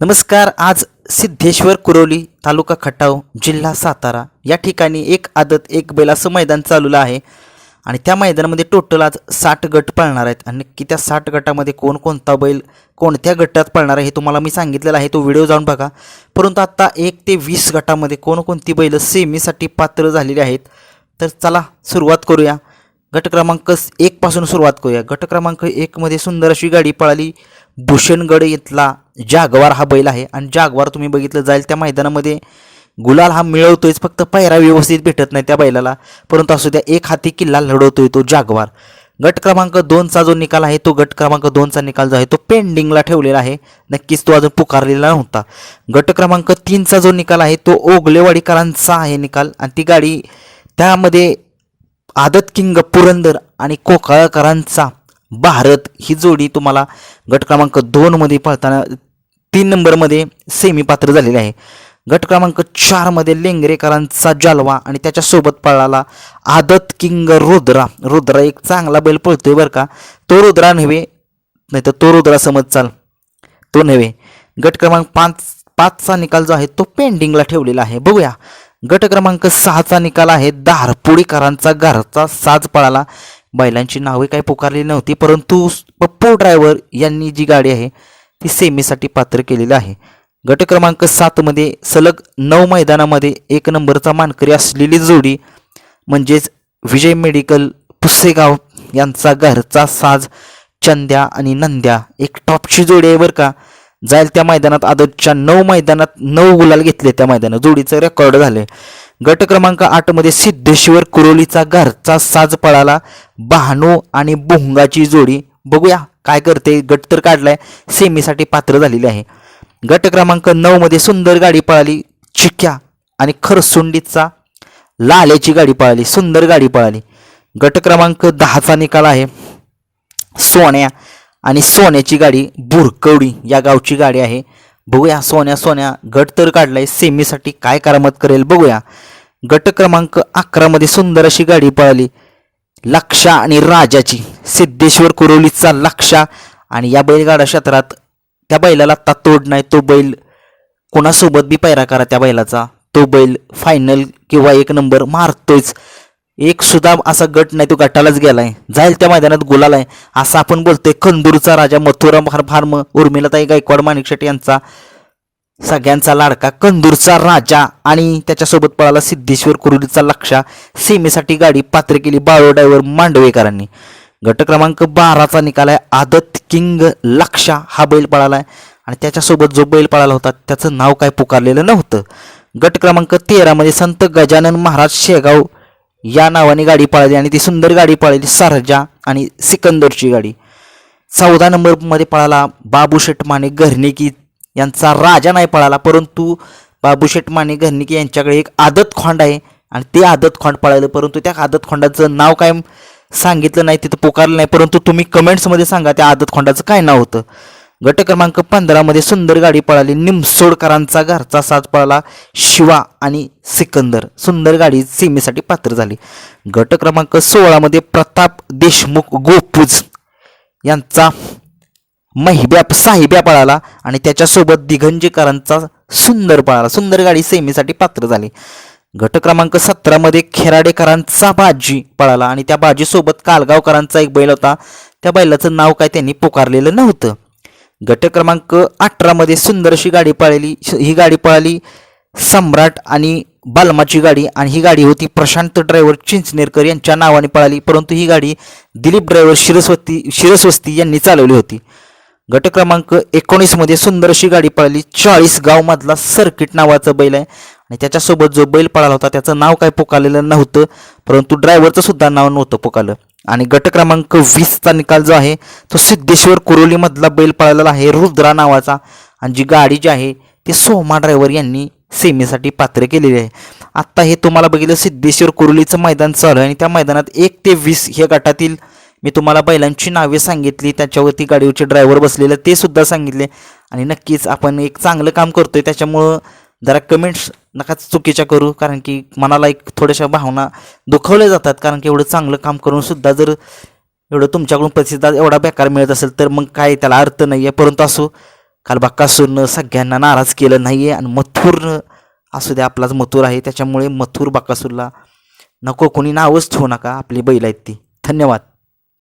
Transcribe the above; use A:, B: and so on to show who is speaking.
A: नमस्कार आज सिद्धेश्वर कुरोली तालुका खटाव जिल्हा सातारा. या ठिकाणी एक आदत एक बैल असं मैदान चालूलं आहे. आणि त्या मैदानामध्ये टोटल आज साठ गट पळणार आहेत. आणि नक्की त्या साठ गटामध्ये कोण कोणता बैल कोणत्या गटात पळणार आहे हे तुम्हाला मी सांगितलेलं आहे. तो व्हिडिओ जाऊन बघा. परंतु आत्ता एक ते वीस गटामध्ये कोणकोणती बैलं सेमीसाठी पात्र झालेली आहेत. तर चला सुरुवात करूया. गट क्रमांक एकपासून सुरुवात करूया. गट क्रमांक एकमध्ये सुंदर अशी गाडी पळाली. भूषणगड इथला जागवार हा बैल आहे आणि जागवार तुम्ही बघितलं जाईल त्या मैदानामध्ये गुलाल हा मिळवतोयच फक्त पायरा व्यवस्थित भेटत नाही त्या बैलाला. परंतु असू द्या एक हाती किल्ला लढवतोय तो जागवार. गट क्रमांक दोनचा जो निकाल आहे तो गट क्रमांक दोनचा निकाल जो आहे तो पेंडिंगला ठेवलेला आहे. नक्कीच तो अजून पुकारलेला नव्हता. गट क्रमांक तीनचा जो निकाल आहे तो ओगलेवाडीकरांचा आहे निकाल. आणि ती गाडी त्यामध्ये आदत किंग पुरंदर आणि कोकाळकरांचा. भारत ही जोडी तुम्हाला गट क्रमांक दोनमध्ये पळताना तीन नंबरमध्ये सेमी पात्र झालेले आहे. गट क्रमांक चारमध्ये लेंगरेकरांचा जालवा आणि त्याच्यासोबत पळाला आदत किंग रुद्रा. रुद्रा एक चांगला बैल पळतोय बरं का. तो रुद्रा नव्हे नाही तर तो रुद्रा समज चाल. तो नव्हे. गट क्रमांक पाच पाचचा निकाल जो आहे तो पेंडिंगला ठेवलेला आहे. बघूया. गट क्रमांक सहाचा निकाल आहे. दारपुडीकरांचा घरचा साज पळाला. बैलांची नावे काही पुकारली नव्हती परंतु पप्पू ड्रायव्हर यांनी जी गाडी आहे ती सेमीसाठी पात्र केलेली आहे. गट क्रमांक सातमध्ये सलग नऊ मैदानामध्ये एक नंबरचा मानकरी असलेली जोडी म्हणजेच विजय मेडिकल पुसेगाव यांचा घरचा साज चंद्या आणि नंद्या एक टॉपची जोडी आहे बरं का. जाईल त्या मैदानात आदतच्या नऊ मैदानात नऊ गुलाल घेतले त्या मैदानात. जोडीचं रेकॉर्ड झाले गट क्रमांक आठमध्ये सिद्धेश्वर कुरोलीचा घरचा साज पळाला. बहाणू आणि भोंगाची जोडी बघूया काय करते. गट तर काढलाय. सेमीसाठी पात्र झालेली आहे. गट क्रमांक नऊमध्ये सुंदर गाडी पळाली. चिक्या आणि खरसुंडीचा लाल्याची गाडी पळाली. सुंदर गाडी पळाली. गट क्रमांक दहाचा निकाल आहे. सोन्या आणि सोन्याची गाडी बुरकवडी या गावची गाडी आहे. बघूया सोन्या सोन्या गट तर काढलाय. सेमीसाठी काय करामत करेल बघूया. गट क्रमांक अकरामध्ये सुंदर अशी गाडी पळाली. लक्षा आणि राजाची. सिद्धेश्वर कुरोलीचा लक्षा आणि या बैलगाडा क्षेत्रात त्या बैलाला आत्ता तोड नाही तो बैल कोणासोबत बी पैरा करा त्या बैलाचा. तो बैल फायनल किंवा एक नंबर मारतोयच. एक सुद्धा असा गट नाही तो गटालाच गेलाय. जाईल त्या मैदानात गुलाल आहे. असं आपण बोलतोय. कंदूरचा राजा मथुरा फार फार्म उर्मिलाताई गायकवाड माणिक शेट यांचा. सगळ्यांचा लाडका कंदूरचा राजा आणि त्याच्यासोबत पळाला सिद्धेश्वर कुरुलीचा लक्षा सीमेसाठी गाडी पात्र केली बाळो ड्रायव्हर मांडवेकरांनी. गट क्रमांक बाराचा निकाल आहे. आदत किंग लक्षा हा बैल पळाला आहे आणि त्याच्यासोबत जो बैल पळाला होता त्याचं नाव काय पुकारलेलं नव्हतं. गट क्रमांक तेरामध्ये संत गजानन महाराज शेगाव या नावाने गाडी पळाली आणि ती सुंदर गाडी पळाली सरजा आणि सिकंदरची गाडी. चौदा नंबरमध्ये पळाला बाबू माने घरनिकी यांचा राजा नाही पळाला परंतु बाबूशेठ माने घरणिके यांच्याकडे एक आदत खोंड आहे आणि ते आदत खोंड पळालं परंतु त्या आदत खोंडाचं नाव काय सांगितलं नाही तिथं पुकारलं नाही परंतु तुम्ही कमेंट्समध्ये सांगा त्या आदत खोंडाचं काय नाव होतं. गट क्रमांक पंधरामध्ये सुंदर गाडी पळाली निमसोडकरांचा घरचा साज पळाला शिवा आणि सिकंदर. सुंदर गाडी सीमेसाठी पात्र झाली. गट क्रमांक सोळामध्ये प्रताप देशमुख गोपूज यांचा महिब्या साहिब्या पळाला आणि त्याच्यासोबत दिगंजेकरांचा सुंदर पळाला. सुंदर गाडी सेमीसाठी पात्र झाली. गट क्रमांक सतरामध्ये खेराडेकरांचा बाजी पळाला आणि त्या बाजीसोबत कालगावकरांचा एक बैल होता. त्या बैलाचं नाव काय त्यांनी पुकारलेलं नव्हतं. गट क्रमांक अठरामध्ये सुंदर अशी गाडी पळाली. ही गाडी पळाली सम्राट आणि बालमाची गाडी आणि ही गाडी होती प्रशांत ड्रायव्हर चिंचनेरकर यांच्या नावाने पळाली. परंतु ही गाडी दिलीप ड्रायव्हर शिरस्वती शिरस्वस्ती यांनी चालवली होती. गट क्रमांक एकोणीसमध्ये सुंदर अशी गाडी पळाली. चाळीस गावमधला सर्किट नावाचा बैल आहे. आणि त्याच्यासोबत जो बैल पळाला होता त्याचं नाव काय पुकारलेलं नव्हतं. परंतु ड्रायव्हरचं सुद्धा नाव नव्हतं पुकारलं. आणि गट क्रमांक वीसचा निकाल जो आहे तो सिद्धेश्वर कुरोलीमधला बैल पळालेला आहे रुद्रा नावाचा. आणि जी गाडी जी आहे ती सोमा ड्रायव्हर यांनी सेमीसाठी पात्र केलेली आहे. आत्ता हे तुम्हाला बघितलं सिद्धेश्वर कुरुलीचं मैदान चालू आहे. आणि त्या मैदानात एक ते वीस ह्या गटातील मी तुम्हाला बैलांची नावे सांगितली त्याच्यावरती गाडीवरचे ड्रायव्हर बसलेलं ते सुद्धा सांगितले. आणि नक्कीच आपण एक चांगलं काम करतोय त्याच्यामुळं जरा कमेंट्स नका चुकीच्या करू कारण की मनाला एक थोड्याशा भावना दुखवल्या जातात कारण की एवढं चांगलं काम करून सुद्धा जर एवढं तुमच्याकडून प्रतिसाद एवढा बेकार मिळत असेल तर मग काय त्याला अर्थ नाही आहे परंतु असो काल बक्कासूरनं सगळ्यांना नाराज केलं नाही आहे आणि मथुरनं असू द्या आपलाच मथुर आहे त्याच्यामुळे मथुर बाकासूरला नको कोणी नावच ठेवू नका आपली बैल आहेत ती. धन्यवाद.